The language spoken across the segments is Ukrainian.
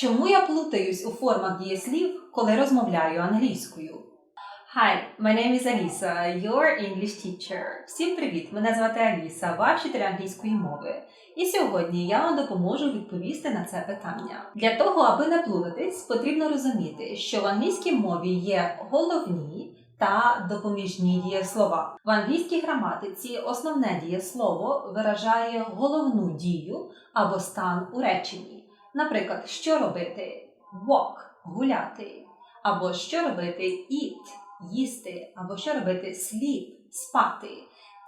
Чому я плутаюсь у формах дієслів, коли розмовляю англійською? Hi, my name is Alisa, your English teacher. Всім привіт! Мене звати Аліса, ваш вчитель англійської мови. І сьогодні я вам допоможу відповісти на це питання. Для того, аби не плутатись, потрібно розуміти, що в англійській мові є головні та допоміжні дієслова. В англійській граматиці основне дієслово виражає головну дію або стан у реченні. Наприклад, що робити? Walk – гуляти. Або що робити eat – їсти, або що робити sleep – спати.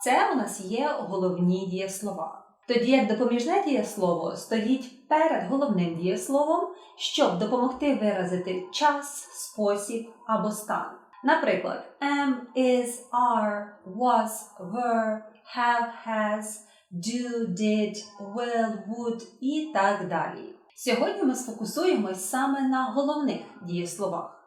Це у нас є головні дієслова. Тоді як допоміжне дієслово стоїть перед головним дієсловом, щоб допомогти виразити час, спосіб або стан. Наприклад, am, is, are, was, were, have, has, do, did, will, would і так далі. Сьогодні ми сфокусуємось саме на головних дієсловах.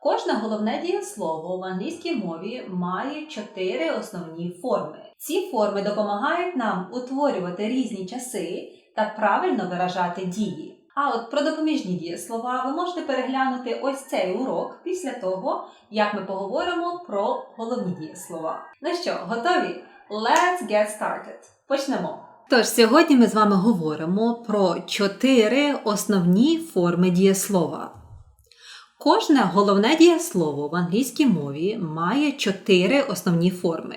Кожне головне дієслово в англійській мові має чотири основні форми. Ці форми допомагають нам утворювати різні часи та правильно виражати дії. А от про допоміжні дієслова ви можете переглянути ось цей урок після того, як ми поговоримо про головні дієслова. Ну що, готові? Let's get started! Почнемо! Тож сьогодні ми з вами говоримо про чотири основні форми дієслова. Кожне головне дієслово в англійській мові має чотири основні форми.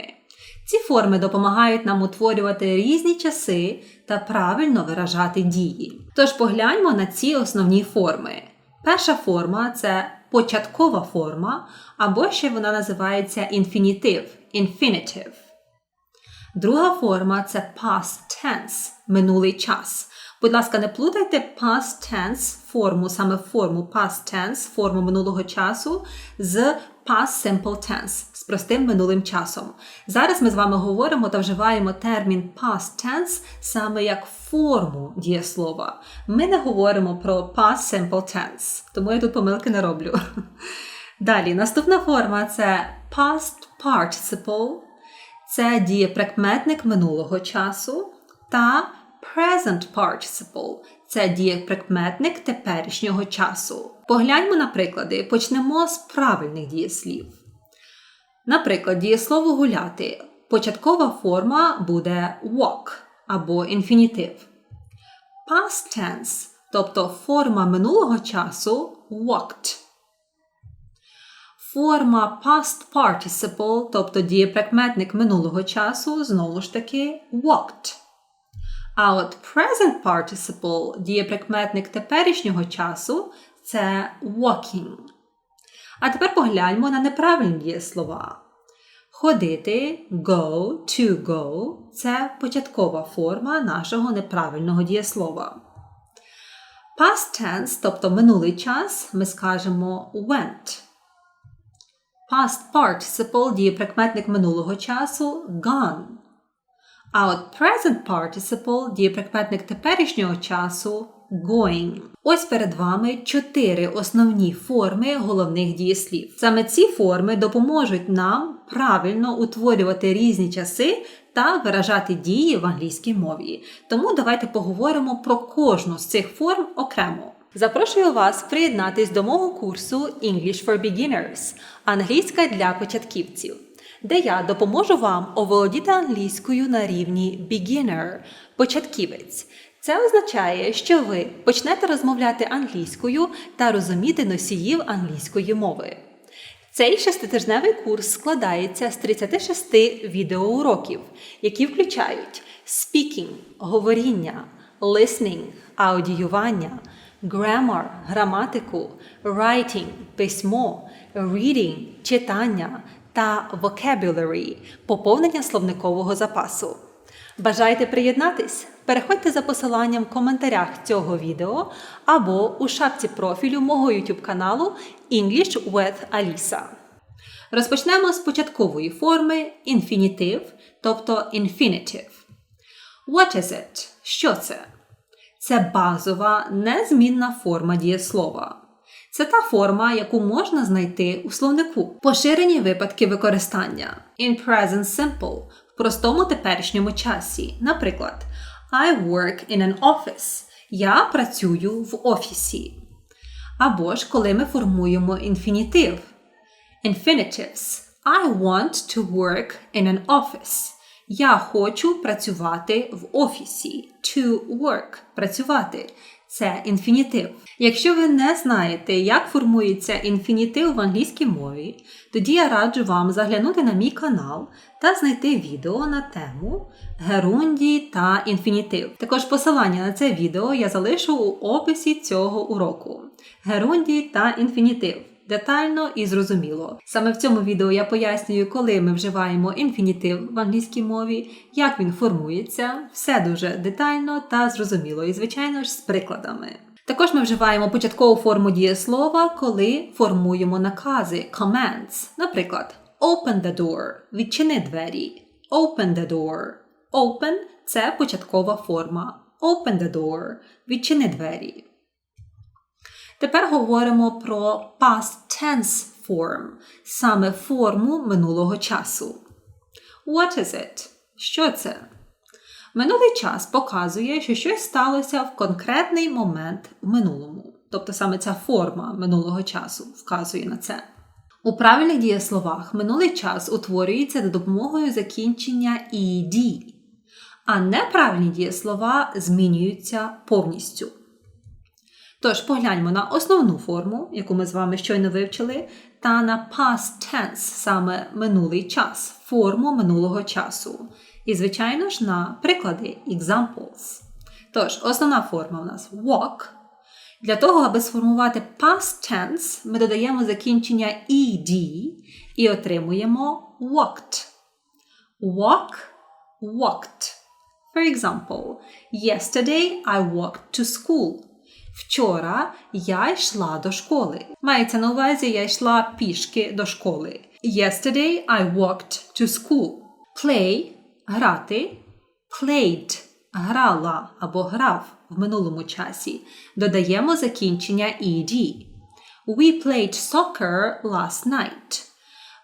Ці форми допомагають нам утворювати різні часи та правильно виражати дії. Тож погляньмо на ці основні форми. Перша форма це початкова форма, або ще вона називається інфінітив infinitive. Друга форма це past tense минулий час. Будь ласка, не плутайте past tense форму, саме форму past tense, форму минулого часу з past simple tense, з простим минулим часом. Зараз ми з вами говоримо та вживаємо термін past tense саме як форму дієслова. Ми не говоримо про past simple tense, тому я тут помилки не роблю. Далі, наступна форма це past participle. Це дієприкметник минулого часу та present participle – це дієприкметник теперішнього часу. Погляньмо на приклади. Почнемо з правильних дієслів. Наприклад, дієслово гуляти. Початкова форма буде walk або інфінітив. Past tense, тобто форма минулого часу walked. Форма past participle, тобто дієприкметник минулого часу, знову ж таки walked. А от present participle, дієприкметник теперішнього часу, це walking. А тепер погляньмо на неправильні дієслова. Ходити go, to go це початкова форма нашого неправильного дієслова. Past tense, тобто минулий час, ми скажемо went. Past participle дієприкметник минулого часу gone. А от present participle дієприкметник теперішнього часу going. Ось перед вами чотири основні форми головних дієслів. Саме ці форми допоможуть нам правильно утворювати різні часи та виражати дії в англійській мові. Тому давайте поговоримо про кожну з цих форм окремо. Запрошую вас приєднатись до мого курсу English for Beginners англійська для початківців, де я допоможу вам оволодіти англійською на рівні beginner початківець. Це означає, що ви почнете розмовляти англійською та розуміти носіїв англійської мови. Цей шеститижневий курс складається з 36 відеоуроків, які включають speaking – говоріння, listening – аудіювання, grammar – граматику, writing – письмо, reading – читання та vocabulary – поповнення словникового запасу. Бажаєте приєднатись? Переходьте за посиланням в коментарях цього відео або у шапці профілю мого YouTube каналу English with Alisa. Розпочнемо з початкової форми інфінітив, тобто infinitive. What is it? Що це? Це базова, незмінна форма дієслова. Це та форма, яку можна знайти у словнику. Поширені випадки використання. In present simple в простому теперішньому часі. Наприклад, I work in an office. Я працюю в офісі. Або ж коли ми формуємо інфінітив. Infinitives. I want to work in an office. Я хочу працювати в офісі. To work працювати. Це інфінітив. Якщо ви не знаєте, як формується інфінітив в англійській мові, тоді я раджу вам заглянути на мій канал та знайти відео на тему герунді та інфінітив. Також посилання на це відео я залишу у описі цього уроку. Герунді та інфінітив. Детально і зрозуміло. Саме в цьому відео я пояснюю, коли ми вживаємо інфінітив в англійській мові, як він формується, все дуже детально та зрозуміло, і, звичайно ж, з прикладами. Також ми вживаємо початкову форму дієслова, коли формуємо накази commands. Наприклад, open the door відчини двері. Open the door. Open це початкова форма. Open the door відчини двері. Тепер говоримо про past tense form, саме форму минулого часу. What is it? Що це? Минулий час показує, що щось сталося в конкретний момент в минулому. Тобто саме ця форма минулого часу вказує на це. У правильних дієсловах минулий час утворюється за допомогою закінчення «ed», а неправильні дієслова змінюються повністю. Тож погляньмо на основну форму, яку ми з вами щойно вивчили, та на past tense, саме минулий час, форму минулого часу. І, звичайно ж, на приклади examples. Тож, основна форма у нас walk. Для того, аби сформувати past tense, ми додаємо закінчення ed і отримуємо walked. Walk, walked. For example, yesterday I walked to school. Вчора я йшла до школи. Мається на увазі, я йшла пішки до школи. Yesterday I walked to school. Play грати. Played грала або грав в минулому часі. Додаємо закінчення ed. We played soccer last night.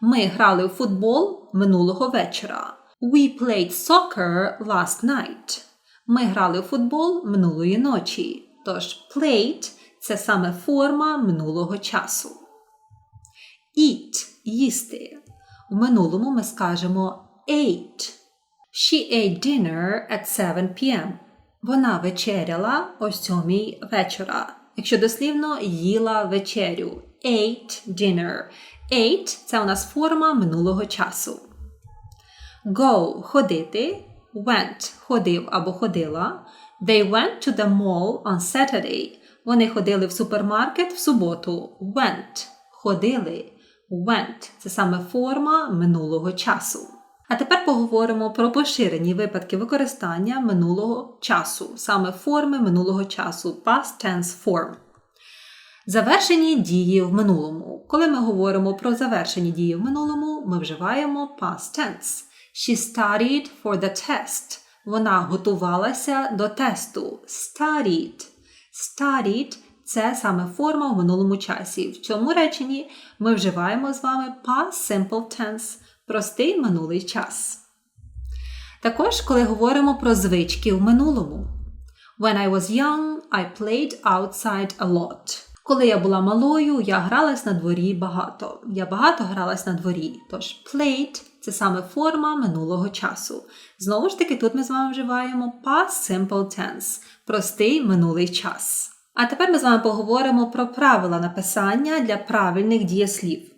Ми грали у футбол минулого вечора. We played soccer last night. Ми грали у футбол минулої ночі. Тож played – це саме форма минулого часу. Eat їсти. У минулому ми скажемо ate. She ate dinner at 7 p.m. Вона вечеряла о 7 вечора. Якщо дослівно їла вечерю. Ate dinner. Ate – це у нас форма минулого часу. Go ходити. Went ходив або ходила. They went to the mall on Saturday. Вони ходили в супермаркет в суботу. Went ходили. Went це саме форма минулого часу. А тепер поговоримо про поширені випадки використання минулого часу, саме форми минулого часу, past tense form. Завершені дії в минулому. Коли ми говоримо про завершені дії в минулому, ми вживаємо past tense. She studied for the test. Вона готувалася до тесту. Studied. Studied – це саме форма в минулому часі. В цьому реченні ми вживаємо з вами past simple tense – простий минулий час. Також, коли говоримо про звички в минулому. When I was young, I played outside a lot. Коли я була малою, я гралась на дворі багато. Я багато гралась на дворі. Тож played – це саме форма минулого часу. Знову ж таки, тут ми з вами вживаємо past simple tense – простий минулий час. А тепер ми з вами поговоримо про правила написання для правильних дієслів.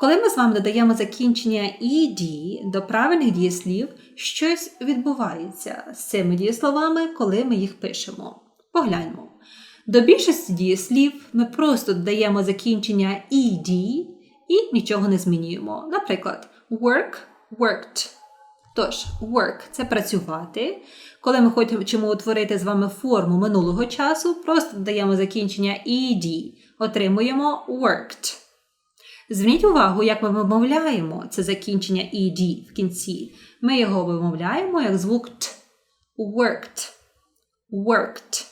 Коли ми з вами додаємо закінчення «ed» до правильних дієслів, щось відбувається з цими дієсловами, коли ми їх пишемо. Погляньмо. До більшості дієслів ми просто додаємо закінчення «ed» і нічого не змінюємо. Наприклад, work worked. Тож, work це працювати. Коли ми хочемо утворити з вами форму минулого часу, просто додаємо закінчення «ed», отримуємо worked. Зверніть увагу, як ми вимовляємо це закінчення «ed» в кінці. Ми його вимовляємо як звук Т. Worked. Worked.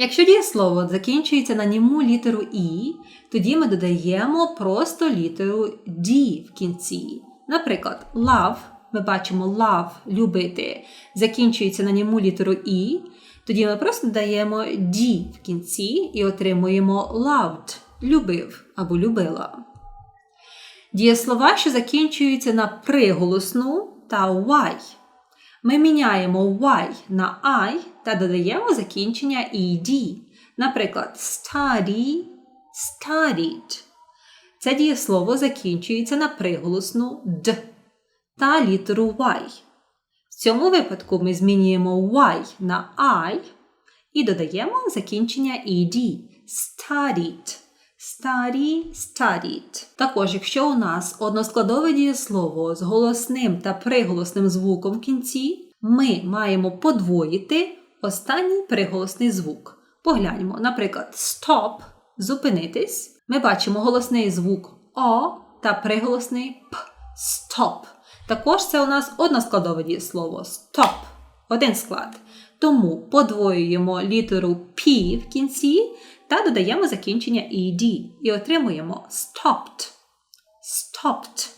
Якщо дієслово закінчується на німу літеру І, тоді ми додаємо просто літеру D в кінці. Наприклад, love, ми бачимо love любити, закінчується на ньому літеру І, Тоді ми просто додаємо «d» в кінці і отримуємо loved любив або любила. Дієслова, що закінчуються на приголосну та y. Ми міняємо y на I та додаємо закінчення ed. Наприклад, study, studied. Це дієслово закінчується на приголосну д та літеру y. В цьому випадку ми змінюємо y на I і додаємо закінчення ed. Studied. Study, studied. Також, якщо у нас односкладове дієслово з голосним та приголосним звуком в кінці, ми маємо подвоїти останній приголосний звук. Погляньмо, наприклад, stop зупинитись. Ми бачимо голосний звук О та приголосний П. Stop. Також це у нас односкладове дієслово stop. Один склад. Тому подвоюємо літеру P в кінці та додаємо закінчення ed і отримуємо stopped. Stopped.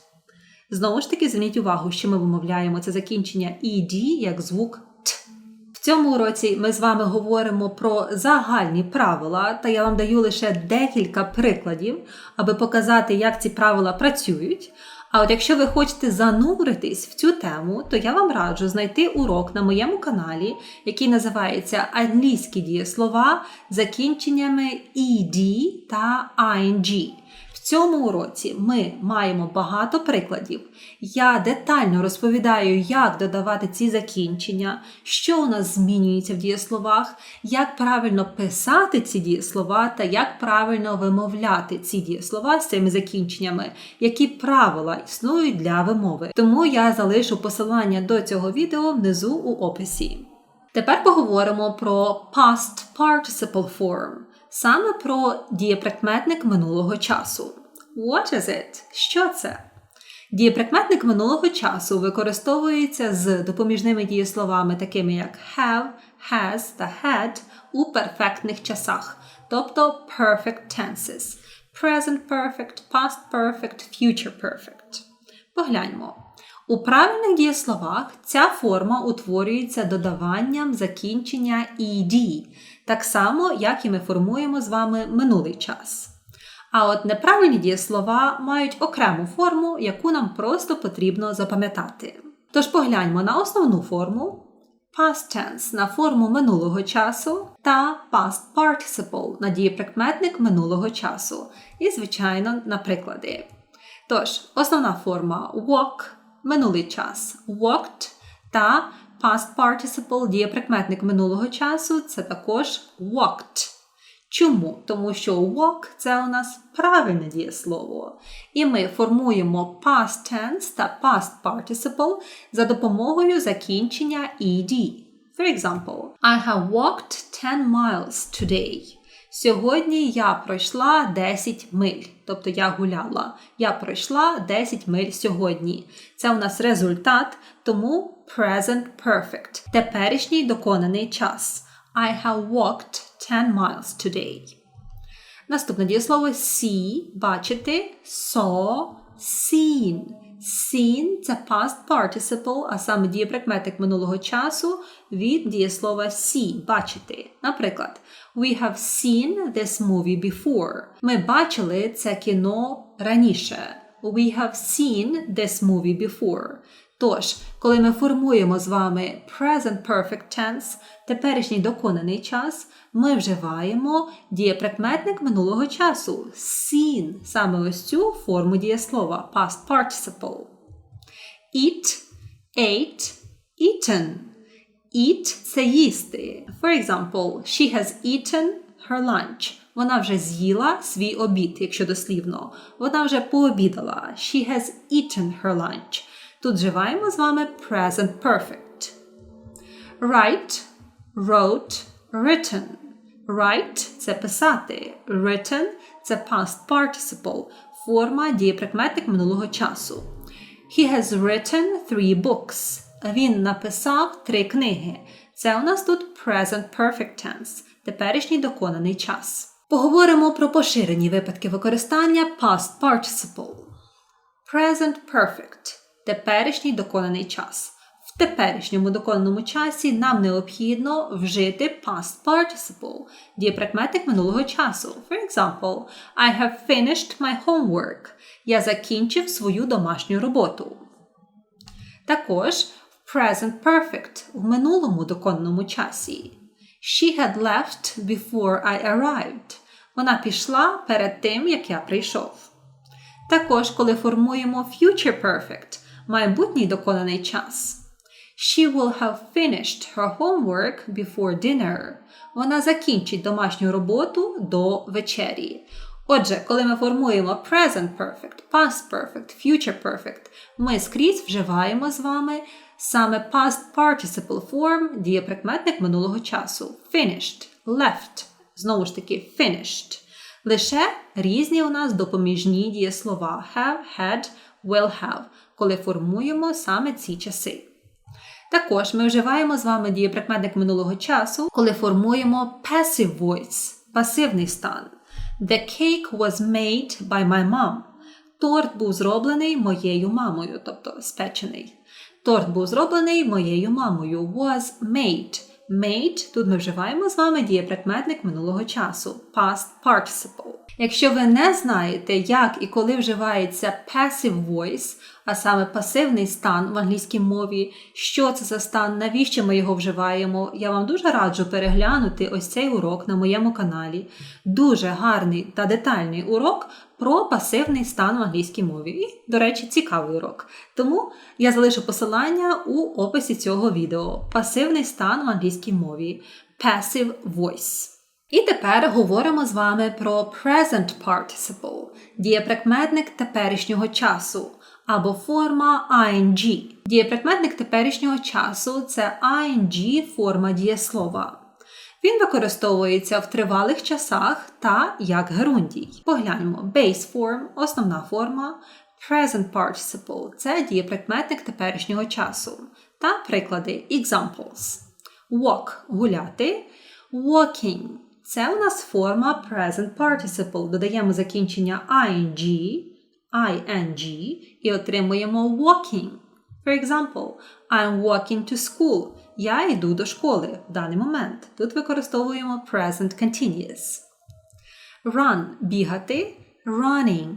Знову ж таки, зверніть увагу, що ми вимовляємо це закінчення ed як звук т. В цьому уроці ми з вами говоримо про загальні правила, та я вам даю лише декілька прикладів, аби показати, як ці правила працюють. А от якщо ви хочете зануритись в цю тему, то я вам раджу знайти урок на моєму каналі, який називається Англійські дієслова закінченнями ED та ING. В цьому уроці ми маємо багато прикладів. Я детально розповідаю, як додавати ці закінчення, що у нас змінюється в дієсловах, як правильно писати ці дієслова та як правильно вимовляти ці дієслова з цими закінченнями, які правила існують для вимови. Тому я залишу посилання до цього відео внизу у описі. Тепер поговоримо про past participle form саме про дієприкметник минулого часу. What is it? Що це? Дієприкметник минулого часу використовується з допоміжними дієсловами, такими як have, has та had у перфектних часах, тобто perfect tenses. Present perfect, past perfect, future perfect. Погляньмо. У правильних дієсловах ця форма утворюється додаванням закінчення ed, так само, як і ми формуємо з вами минулий час. А от неправильні дієслова мають окрему форму, яку нам просто потрібно запам'ятати. Тож погляньмо на основну форму past tense на форму минулого часу та past participle на дієприкметник минулого часу. І, звичайно, на приклади. Тож, основна форма walk минулий час walked та past participle дієприкметник минулого часу це також walked. Чому? Тому що walk це у нас правильне дієслово. І ми формуємо past tense та past participle за допомогою закінчення ed. For example, I have walked 10 miles today. Сьогодні я пройшла 10 миль, тобто я гуляла. Я пройшла 10 миль сьогодні. Це у нас результат, тому present perfect. Теперішній доконаний час. I have walked 10 miles today. Наступне дієслово see, бачити, saw, seen. Seen – це past participle, а саме дієприкметник минулого часу від дієслова see – бачити. Наприклад, We have seen this movie before. Ми бачили це кіно раніше. We have seen this movie before. Тож, коли ми формуємо з вами present perfect tense, теперішній доконаний час, ми вживаємо дієприкметник минулого часу seen, саме ось цю форму дієслова past participle. Eat, ate, eaten. Eat – це їсти. For example, she has eaten her lunch. Вона вже з'їла свій обід, якщо дослівно. Вона вже пообідала. She has eaten her lunch. Тут вживаємо з вами present perfect. Write, wrote, written. Write – це писати. Written – це past participle, форма дієприкметник минулого часу. He has written three books. Він написав три книги. Це у нас тут present perfect tense, теперішній доконаний час. Поговоримо про поширені випадки використання past participle. Present perfect теперішній доконаний час. В теперішньому доконному часі нам необхідно вжити past participle, дієприкметник минулого часу. For example, I have finished my homework. Я закінчив свою домашню роботу. Також в present perfect в минулому доконному часі. She had left before I arrived. Вона пішла перед тим, як я прийшов. Також, коли формуємо future perfect майбутній доконаний час. She will have finished her homework before dinner. Вона закінчить домашню роботу до вечері. Отже, коли ми формуємо present perfect, past perfect, future perfect, ми скрізь вживаємо з вами саме past participle form дієприкметник минулого часу. Finished, left, знову ж таки finished. Лише різні у нас допоміжні дієслова have, had, will have, коли формуємо саме ці часи. Також ми вживаємо з вами дієприкметник минулого часу, коли формуємо passive voice, пасивний стан. The cake was made by my mom. Торт був зроблений моєю мамою, тобто спечений. Торт був зроблений моєю мамою. Was made. Made тут ми вживаємо з вами дієприкметник минулого часу. Past participle. Якщо ви не знаєте, як і коли вживається passive voice, а саме пасивний стан в англійській мові, що це за стан, навіщо ми його вживаємо, я вам дуже раджу переглянути ось цей урок на моєму каналі. Дуже гарний та детальний урок про пасивний стан в англійській мові. І, до речі, цікавий урок. Тому я залишу посилання у описі цього відео. Пасивний стан в англійській мові. Passive voice. І тепер говоримо з вами про present participle, дієприкметник теперішнього часу або форма ing. Дієприкметник теперішнього часу це ing форма дієслова. Він використовується в тривалих часах та як герундій. Погляньмо: base form – основна форма, present participle це дієприкметник теперішнього часу. Та приклади examples. Walk гуляти, walking це у нас форма present participle. Додаємо закінчення ing, ing і отримуємо walking. For example, I'm walking to school. Я йду до школи в даний момент. Тут використовуємо present continuous. Run бігати, running.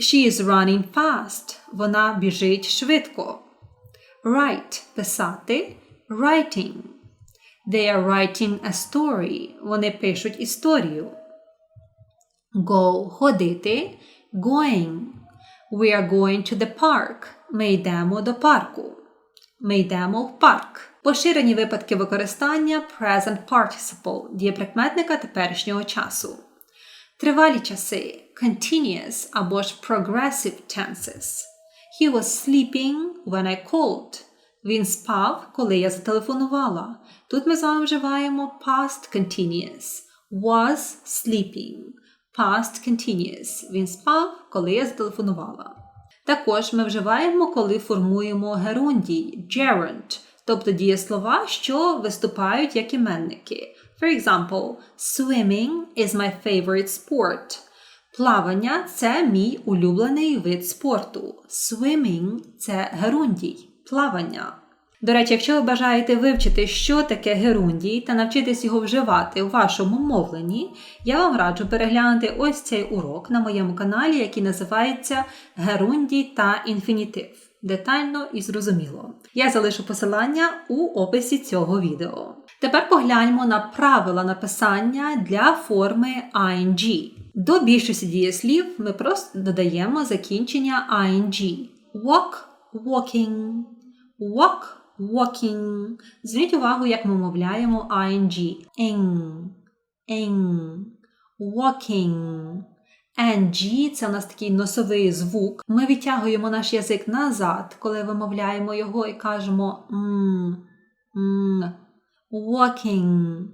She is running fast. Вона біжить швидко. Write писати, writing. They are writing a story. Вони пишуть історію. Go ходити, going. We are going to the park. Ми йдемо до парку. Ми йдемо в парк. Поширені випадки використання present participle дієприкметника теперішнього часу. Тривалі часи continuous або ж progressive tenses. He was sleeping when I called. Він спав, коли я зателефонувала. Тут ми з вами вживаємо past continuous. Was sleeping. Past continuous. Він спав, коли я зателефонувала. Також ми вживаємо, коли формуємо герундій gerund, тобто дієслова, що виступають як іменники. For example, swimming is my favorite sport. Плавання це мій улюблений вид спорту. Swimming – це герундій, плавання. До речі, якщо ви бажаєте вивчити, що таке герундій, та навчитись його вживати у вашому мовленні, я вам раджу переглянути ось цей урок на моєму каналі, який називається Герундій та інфінітив. Детально і зрозуміло. Я залишу посилання у описі цього відео. Тепер погляньмо на правила написання для форми ING. До більшості дієслів ми просто додаємо закінчення ING. Walk, walking, walk, walking. Зверніть увагу, як ми мовляємо ING. Ing, ing, walking. NG – це у нас такий носовий звук. Ми відтягуємо наш язик назад, коли вимовляємо його і кажемо м, м. Walking,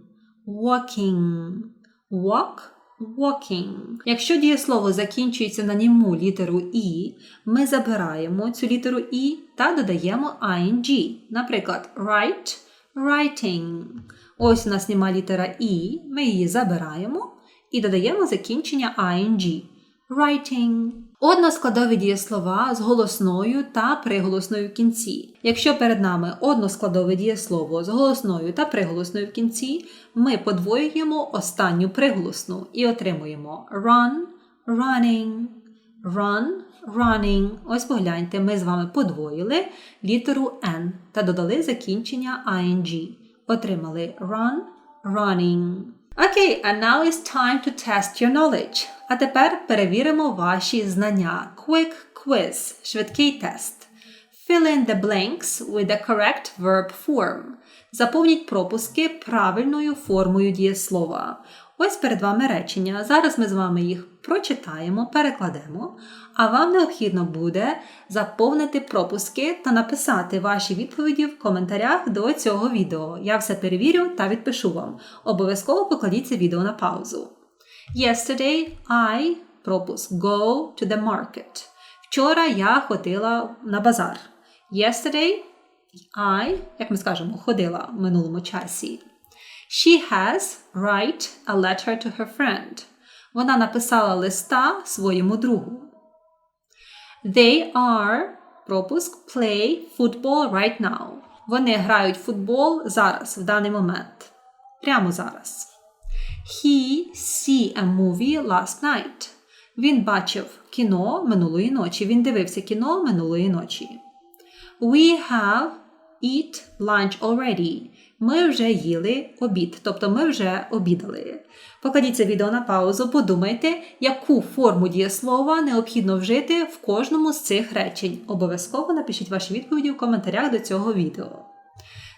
walking, walk, walking. Якщо дієслово закінчується на німу літеру І, ми забираємо цю літеру І та додаємо ING. Наприклад, write, writing. Ось у нас німа літера І, ми її забираємо і додаємо закінчення ING. Writing. Односкладові дієслова з голосною та приголосною в кінці. Якщо перед нами односкладове дієслово з голосною та приголосною в кінці, ми подвоюємо останню приголосну і отримуємо run, running, run, running. Ось погляньте, ми з вами подвоїли літеру N та додали закінчення ing. Отримали run, running. Окей, and now it's time to test your knowledge. А тепер перевіримо ваші знання. Quick quiz, швидкий тест. Fill in the blanks with the correct verb form. Заповніть пропуски правильною формою дієслова. Ось перед вами речення. Зараз ми з вами їх прочитаємо, перекладемо, а вам необхідно буде заповнити пропуски та написати ваші відповіді в коментарях до цього відео. Я все перевірю та відпишу вам. Обов'язково покладіть це відео на паузу. Yesterday I пропуск go to the market. Вчора я ходила на базар. Yesterday I, як ми скажемо, ходила в минулому часі. She has write a letter to her friend. Вона написала листа своєму другу. They are пропуск play football right now. Вони грають футбол зараз, в даний момент. Прямо зараз. He see a movie last night. Він бачив кіно минулої ночі. Він дивився кіно минулої ночі. We have eat lunch already. Ми вже їли обід, тобто ми вже обідали. Покладіть це відео на паузу, подумайте, яку форму дієслова необхідно вжити в кожному з цих речень. Обов'язково напишіть ваші відповіді в коментарях до цього відео.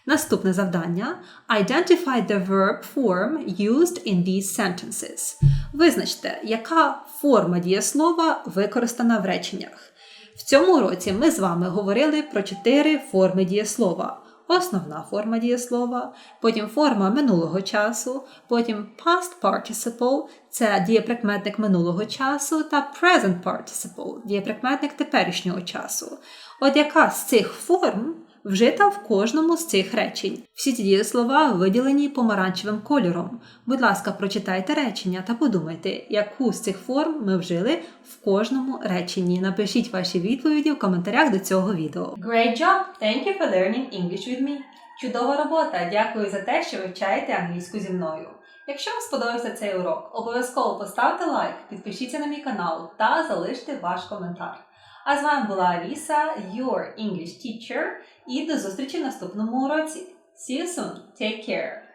Наступне завдання Identify the verb form used in these sentences. Визначте, яка форма дієслова використана в реченнях. В цьому уроці ми з вами говорили про чотири форми дієслова. Основна форма дієслова, потім форма минулого часу, потім past participle – це дієприкметник минулого часу, та present participle – дієприкметник теперішнього часу. От яка з цих форм вжита в кожному з цих речень. Всі ці дієслова виділені помаранчевим кольором. Будь ласка, прочитайте речення та подумайте, яку з цих форм ми вжили в кожному реченні. Напишіть ваші відповіді в коментарях до цього відео. Great job! Thank you for learning English with me. Чудова робота! Дякую за те, що вивчаєте англійську зі мною. Якщо вам сподобався цей урок, обов'язково поставте лайк, підпишіться на мій канал та залиште ваш коментар. А з вами була Аліса, your English teacher, і до зустрічі наступному уроці. See you soon. Take care.